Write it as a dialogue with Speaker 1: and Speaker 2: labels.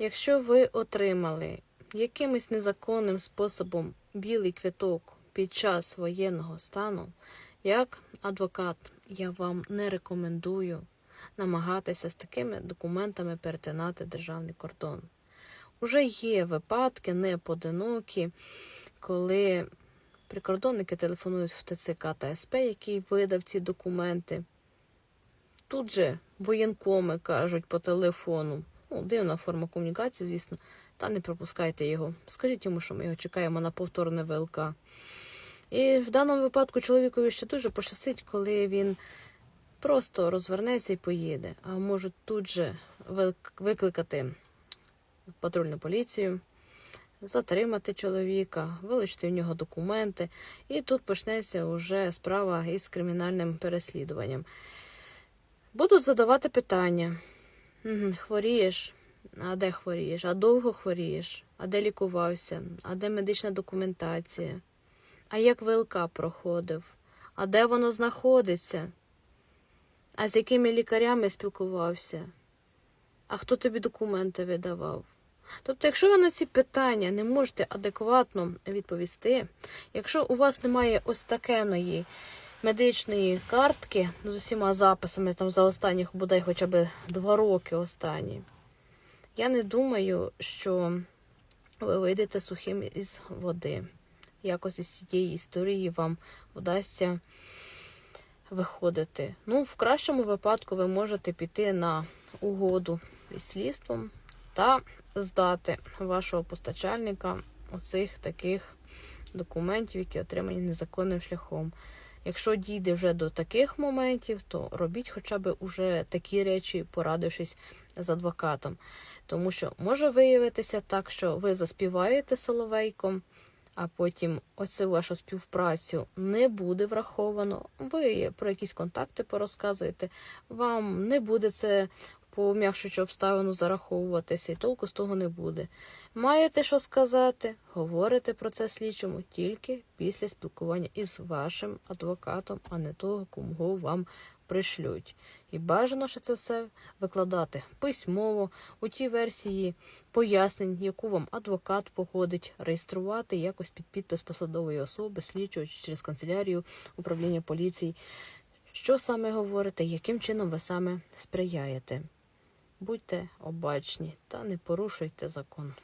Speaker 1: Якщо ви отримали якимось незаконним способом білий квіток під час воєнного стану, як адвокат, я вам не рекомендую намагатися з такими документами перетинати державний кордон. Уже є випадки неподинокі, коли прикордонники телефонують в ТЦК та СП, який видав ці документи. Тут же воєнкоми кажуть по телефону. Ну, дивна форма комунікації, звісно, та не пропускайте його. Скажіть йому, що ми його чекаємо на повторне ВЛК. І в даному випадку чоловікові ще дуже пощастить, коли він просто розвернеться і поїде. А можуть тут же викликати патрульну поліцію, затримати чоловіка, вилучити в нього документи, і тут почнеться вже справа із кримінальним переслідуванням. Будуть задавати питання. Хворієш? А де хворієш? А довго хворієш? А де лікувався? А де медична документація? А як ВЛК проходив? А де воно знаходиться? А з якими лікарями спілкувався? А хто тобі документи видавав? Тобто, якщо ви на ці питання не можете адекватно відповісти, якщо у вас немає ось такеної медичної картки з усіма записами там за останніх бодай хоча б два роки останні, я не думаю, що ви вийдете сухим із води. Якось із цієї історії вам вдасться виходити. Ну, в кращому випадку ви можете піти на угоду із слідством та здати вашого постачальника оцих таких документів, які отримані незаконним шляхом. Якщо дійде вже до таких моментів, то робіть хоча б уже такі речі, порадившись з адвокатом. Тому що може виявитися так, що ви заспіваєте соловейком, а потім оцю вашу співпрацю не буде враховано. Ви про якісь контакти порозказуєте, вам не буде це пом'якшуючи обставину зараховуватися, і толку з того не буде. Маєте що сказати, говорите про це слідчому тільки після спілкування із вашим адвокатом, а не того, кому вам пришлють. І бажано ще це все викладати письмово у тій версії пояснень, яку вам адвокат погодить, реєструвати якось під підпис посадової особи, слідчого через канцелярію управління поліції. Що саме говорите, яким чином ви саме сприяєте? Будьте обачні та не порушуйте закон.